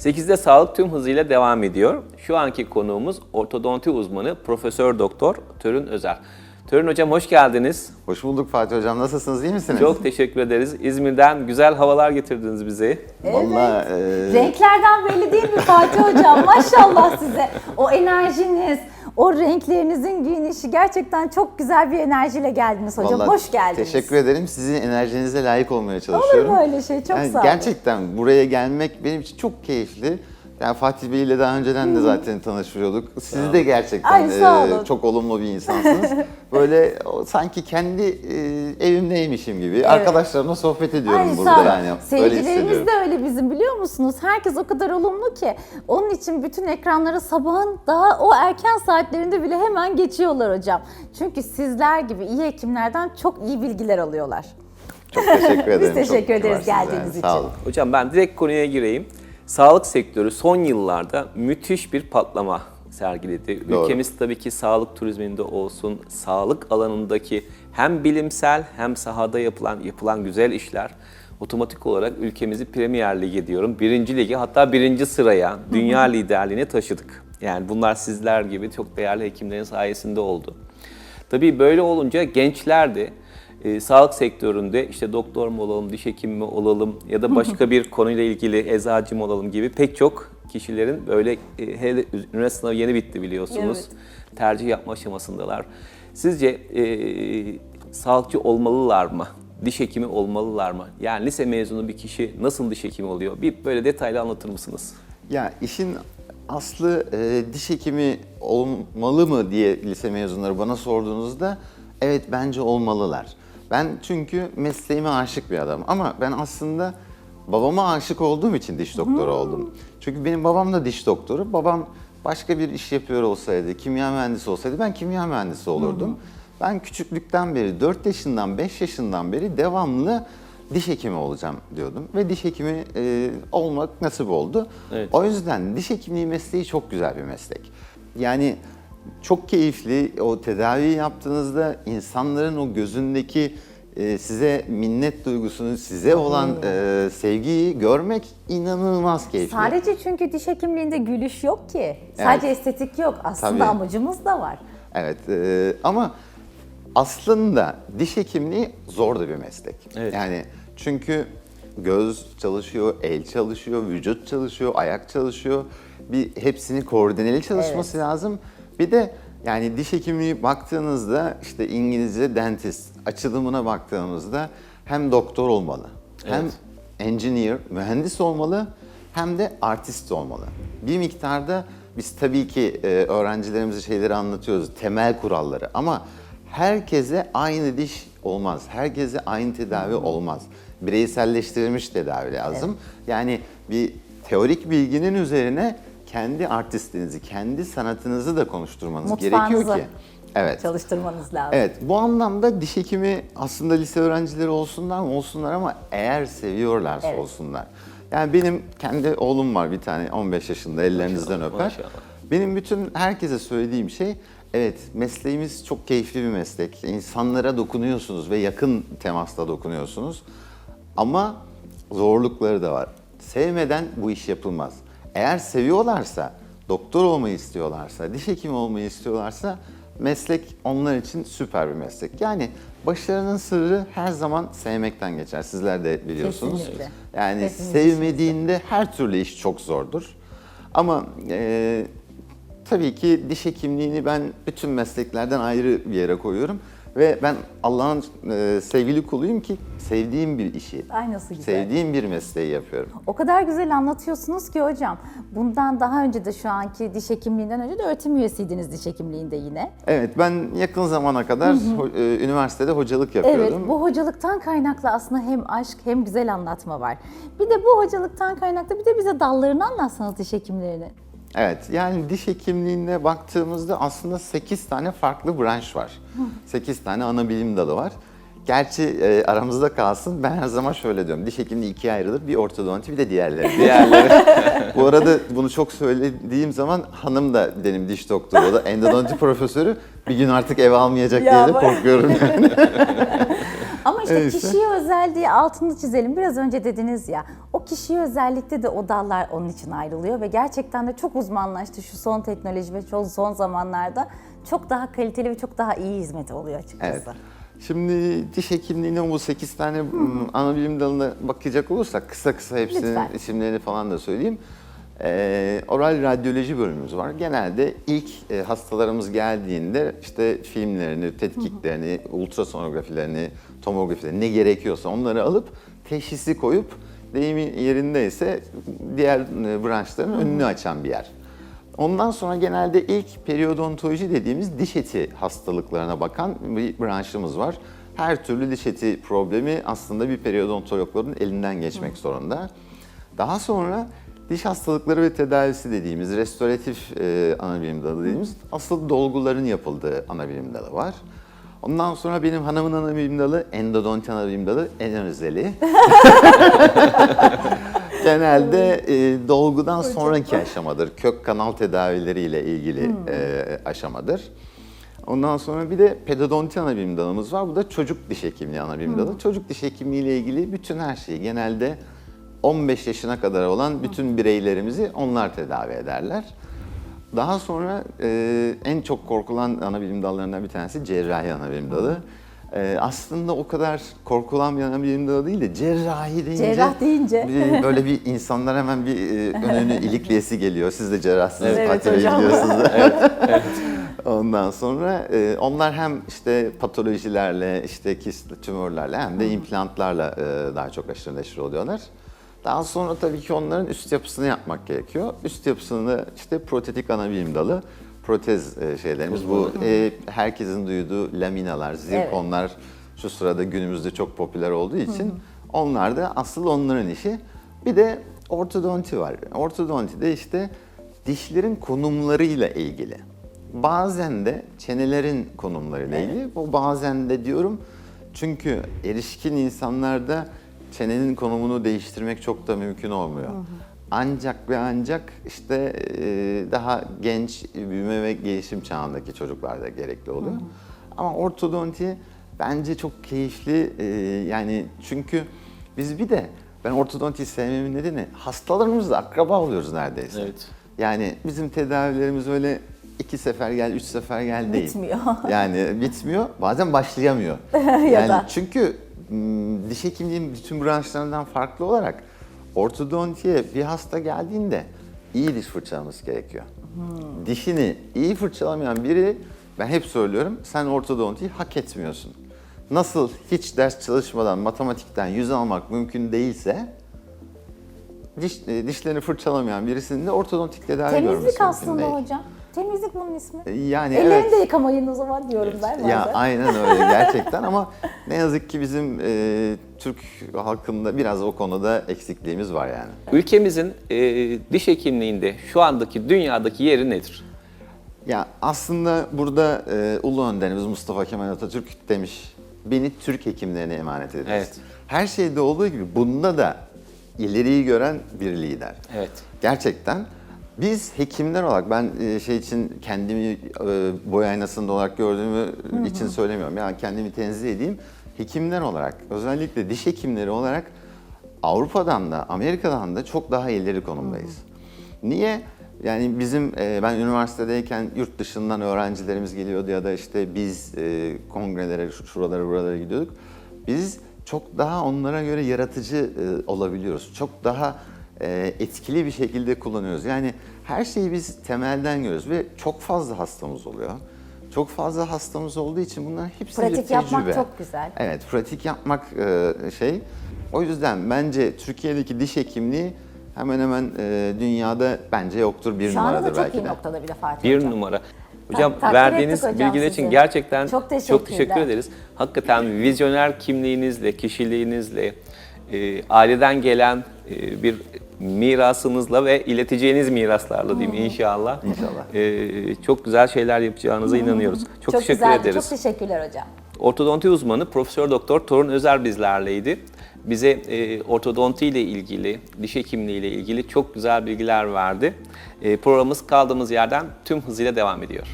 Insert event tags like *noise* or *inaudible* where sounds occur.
8'de sağlık tüm hızıyla devam ediyor. Şu anki konuğumuz ortodonti uzmanı Profesör Doktor Törün Özer. Törün Hocam hoş geldiniz. Hoş bulduk Fatih Hocam. Nasılsınız? iyi misiniz? Çok teşekkür ederiz. İzmir'den güzel havalar getirdiniz bize. Vallahi e, Renklerden belli değil mi Fatih Hocam? *laughs* Maşallah size. O enerjiniz, o renklerinizin giyinişi gerçekten çok güzel bir enerjiyle geldiniz hocam. vallahi Hoş geldiniz. Teşekkür ederim. Sizin enerjinize layık olmaya Olur çalışıyorum. mu öyle şey? Çok Yani sağ olun. Gerçekten buraya gelmek benim için çok keyifli. Yani Fatih Bey ile daha önceden de zaten tanışıyorduk. Siz de gerçekten Ay, sağ e, çok olumlu bir insansınız. *laughs* Böyle o, sanki kendi e, evimdeymişim gibi. Arkadaşlarımla sohbet ediyorum Ay, burada sağ olun. yani. Öyle Seyircilerimiz hissediyorum. de öyle bizim biliyor musunuz? Herkes o kadar olumlu ki. Onun için bütün ekranlara sabahın daha o erken saatlerinde bile hemen geçiyorlar hocam. Çünkü sizler gibi iyi hekimlerden çok iyi bilgiler alıyorlar. Çok teşekkür *laughs* ederim. teşekkür Çok ederiz kibarsınız geldiğiniz yani. Sağ için. olun. Hocam ben direkt konuya gireyim. Sağlık sektörü son yıllarda müthiş bir patlama sergiledi. Doğru. Ülkemiz tabii ki sağlık turizminde olsun, sağlık alanındaki hem bilimsel hem sahada yapılan yapılan güzel işler otomatik olarak ülkemizi Premier Lig'e diyorum, birinci lige hatta birinci sıraya, dünya liderliğine taşıdık. Yani bunlar sizler gibi çok değerli hekimlerin sayesinde oldu. Tabii böyle olunca gençler de e, sağlık sektöründe işte doktor mu olalım, diş hekimi mi olalım ya da başka bir konuyla ilgili eczacı mı olalım gibi pek çok kişilerin böyle e, hele üniversite sınavı yeni bitti biliyorsunuz. Tercih yapma aşamasındalar. Sizce e, sağlıkçı olmalılar mı? Diş hekimi olmalılar mı? Yani lise mezunu bir kişi nasıl diş hekimi oluyor? Bir böyle detaylı anlatır mısınız? Ya işin aslı e, diş hekimi olmalı mı diye lise mezunları bana sorduğunuzda evet bence olmalılar. Ben çünkü mesleğime aşık bir adamım ama ben aslında babama aşık olduğum için diş doktoru oldum. Çünkü benim babam da diş doktoru. Babam başka bir iş yapıyor olsaydı, kimya mühendisi olsaydı ben kimya mühendisi olurdum. Ben küçüklükten beri 4 yaşından 5 yaşından beri devamlı diş hekimi olacağım diyordum ve diş hekimi e, olmak nasip oldu. Evet. O yüzden diş hekimliği mesleği çok güzel bir meslek. Yani çok keyifli. O tedaviyi yaptığınızda insanların o gözündeki e, size minnet duygusunu, size olan e, sevgiyi görmek inanılmaz keyifli. Sadece çünkü diş hekimliğinde gülüş yok ki. Sadece estetik yok. Aslında Tabii. amacımız da var. Evet e, ama aslında diş hekimliği zor da bir meslek. Evet. Yani çünkü göz çalışıyor, el çalışıyor, vücut çalışıyor, ayak çalışıyor. Bir hepsini koordineli çalışması lazım. Bir de yani diş hekimliği baktığınızda işte İngilizce dentist açılımına baktığımızda hem doktor olmalı, hem Evet. engineer, mühendis olmalı hem de artist olmalı. Bir miktarda biz tabii ki e, öğrencilerimize şeyleri anlatıyoruz, temel kuralları ama herkese aynı diş olmaz. Herkese aynı tedavi olmaz. Bireyselleştirilmiş tedavi lazım. Yani bir teorik bilginin üzerine kendi artistliğinizi, kendi sanatınızı da konuşturmanız gerekiyor ki. Evet. Çalıştırmanız lazım. Evet, bu anlamda diş hekimi aslında lise öğrencileri olsunlar mı olsunlar ama eğer seviyorlarsa Evet. olsunlar. Yani benim kendi oğlum var bir tane 15 yaşında ellerinizden öper. maşallah. Benim bütün herkese söylediğim şey evet mesleğimiz çok keyifli bir meslek. İnsanlara dokunuyorsunuz ve yakın temasla dokunuyorsunuz. Ama zorlukları da var. Sevmeden bu iş yapılmaz. Eğer seviyorlarsa, doktor olmayı istiyorlarsa, diş hekimi olmayı istiyorlarsa meslek onlar için süper bir meslek. Yani başarının sırrı her zaman sevmekten geçer. Sizler de biliyorsunuz. Kesinlikle. Yani Hepimiz sevmediğinde her türlü iş çok zordur. Ama e, tabii ki diş hekimliğini ben bütün mesleklerden ayrı bir yere koyuyorum. Ve ben Allah'ın e, sevgili kuluyum ki sevdiğim bir işi, Ay nasıl güzel. sevdiğim bir mesleği yapıyorum. O kadar güzel anlatıyorsunuz ki hocam. Bundan daha önce de şu anki diş hekimliğinden önce de öğretim üyesiydiniz diş hekimliğinde yine. Evet ben yakın zamana kadar ho- e, üniversitede hocalık Evet, yapıyordum. bu hocalıktan kaynaklı aslında hem aşk hem güzel anlatma var. Bir de bu hocalıktan kaynaklı bir de bize dallarını anlatsanız diş hekimlerini. Evet, yani diş hekimliğine baktığımızda aslında 8 tane farklı branş var. 8 tane ana bilim dalı var. Gerçi e, aramızda kalsın ben her zaman şöyle diyorum. Diş hekimliği ikiye ayrılır. Bir ortodonti bir de diğerleri. Diğerleri. *laughs* Bu arada bunu çok söylediğim zaman hanım da benim diş doktoru. O da endodonti profesörü. Bir gün artık ev almayacak Ya diye de korkuyorum yani. *laughs* Ama işte Neyse. kişiye özel diye altını çizelim. Biraz önce dediniz ya, kişiye özellikle de o dallar onun için ayrılıyor ve gerçekten de çok uzmanlaştı şu son teknoloji ve şu son zamanlarda. Çok daha kaliteli ve çok daha iyi hizmet oluyor açıkçası. Evet. Şimdi diş hekimliğinin bu 8 tane ana bilim dalına bakacak olursak kısa kısa hepsinin Lütfen. isimlerini falan da söyleyeyim. Ee, oral radyoloji bölümümüz var. Genelde ilk e, hastalarımız geldiğinde işte filmlerini, tetkiklerini, ultrasonografilerini, tomografilerini ne gerekiyorsa onları alıp teşhisi koyup deyimi yerindeyse diğer e, branşların önünü açan bir yer. Ondan sonra genelde ilk periodontoloji dediğimiz diş eti hastalıklarına bakan bir branşımız var. Her türlü diş eti problemi aslında bir periodontologların elinden geçmek zorunda. Daha sonra diş hastalıkları ve tedavisi dediğimiz restoratif e, anabilim dalı dediğimiz asıl dolguların yapıldığı anabilim dalı var. Ondan sonra benim hanımın anabilim dalı endodonti anabilim dalı en özeli. *laughs* Genelde e, dolgudan sonraki aşamadır. Kök kanal tedavileriyle ilgili e, aşamadır. Ondan sonra bir de pedodonti ana bilim dalımız var. Bu da çocuk diş hekimliği ana bilim dalı. Çocuk diş hekimliği ile ilgili bütün her şeyi genelde 15 yaşına kadar olan bütün bireylerimizi onlar tedavi ederler. Daha sonra e, en çok korkulan ana bilim dallarından bir tanesi cerrahi ana bilim dalı. E, aslında o kadar korkulan bir ana bilim dalı değil de cerrahi deyince, Cerrah deyince. bir- *laughs* böyle bir insanlar hemen bir e, önünü ilikleyesi geliyor. Siz de cerrahsınız, Evet patoloji hocam. biliyorsunuz. *laughs* Ondan sonra e, onlar hem işte patolojilerle, işte kist, tümörlerle hem de implantlarla e, daha çok aşırı neşir oluyorlar. Daha sonra tabii ki onların üst yapısını yapmak gerekiyor. Üst yapısını işte protetik ana bilim dalı, protez e, şeylerimiz. Bu e, herkesin duyduğu laminalar, zirkonlar şu sırada günümüzde çok popüler olduğu için onlar da asıl onların işi. Bir de ortodonti var. Ortodonti de işte dişlerin konumlarıyla ilgili. Bazen de çenelerin konumlarıyla ilgili. Bu bazen de diyorum çünkü erişkin insanlarda çenenin konumunu değiştirmek çok da mümkün olmuyor. Ancak ve ancak işte e, daha genç büyüme ve gelişim çağındaki çocuklarda gerekli oluyor. Ama ortodonti bence çok keyifli e, yani çünkü biz bir de ben ortodontiyi sevmemin nedeni hastalarımızla akraba oluyoruz neredeyse. Evet. Yani bizim tedavilerimiz öyle iki sefer gel, üç sefer gel değil. Bitmiyor. *laughs* Yani bitmiyor, bazen başlayamıyor. *laughs* yani da. çünkü diş hekimliğinin bütün branşlarından farklı olarak ortodontiye bir hasta geldiğinde iyi diş fırçalaması gerekiyor. Dişini iyi fırçalamayan biri, ben hep söylüyorum, sen ortodontiyi hak etmiyorsun. Nasıl hiç ders çalışmadan matematikten yüz almak mümkün değilse, diş, e, dişlerini fırçalamayan birisinin de ortodontik tedavi görmesi Temizlik mümkün aslında değil. hocam. Temizlik bunun ismi. Yani Ellerini evet. de yıkamayın o zaman diyorum ben bazen. Ya aynen öyle *laughs* gerçekten ama ne yazık ki bizim e, Türk halkında biraz o konuda eksikliğimiz var yani. Ülkemizin e, diş hekimliğinde şu andaki dünyadaki yeri nedir? Ya aslında burada e, Ulu Önderimiz Mustafa Kemal Atatürk demiş, beni Türk hekimlerine emanet ediniz. Evet. Her şeyde olduğu gibi bunda da ileriyi gören bir lider. Evet. Gerçekten biz hekimler olarak ben e, şey için kendimi e, boy aynasında olarak gördüğümü için söylemiyorum. Yani kendimi tenzih edeyim. Hekimler olarak özellikle diş hekimleri olarak Avrupa'dan da Amerika'dan da çok daha ileri konumdayız. Niye? Yani bizim e, ben üniversitedeyken yurt dışından öğrencilerimiz geliyordu ya da işte biz e, kongrelere şu- şuralara buralara gidiyorduk. Biz çok daha onlara göre yaratıcı e, olabiliyoruz. Çok daha e, etkili bir şekilde kullanıyoruz. Yani her şeyi biz temelden görüyoruz ve çok fazla hastamız oluyor. Çok fazla hastamız olduğu için bunların hepsi bir Pratik tecrübe. yapmak çok güzel. Evet, pratik yapmak e, şey. O yüzden bence Türkiye'deki diş hekimliği hemen hemen e, dünyada bence yoktur bir Şu anda numaradır da çok belki iyi de. noktada bir de Fatih Bir hocam. numara. Hocam takdir verdiğiniz hocam bilgiler sizi. için gerçekten Çok çok, teşekkür ederiz. Hakikaten vizyoner kimliğinizle, kişiliğinizle, e, aileden gelen e, bir mirasınızla ve ileteceğiniz miraslarla diyeyim inşallah. İnşallah. E, çok güzel şeyler yapacağınıza inanıyoruz. Çok, teşekkür güzeldi, ederiz. Çok teşekkürler hocam. Ortodonti uzmanı Profesör Doktor Torun Özer bizlerleydi. Bize e, ortodonti ile ilgili, diş hekimliği ile ilgili çok güzel bilgiler verdi. E, programımız kaldığımız yerden tüm hızıyla devam ediyor.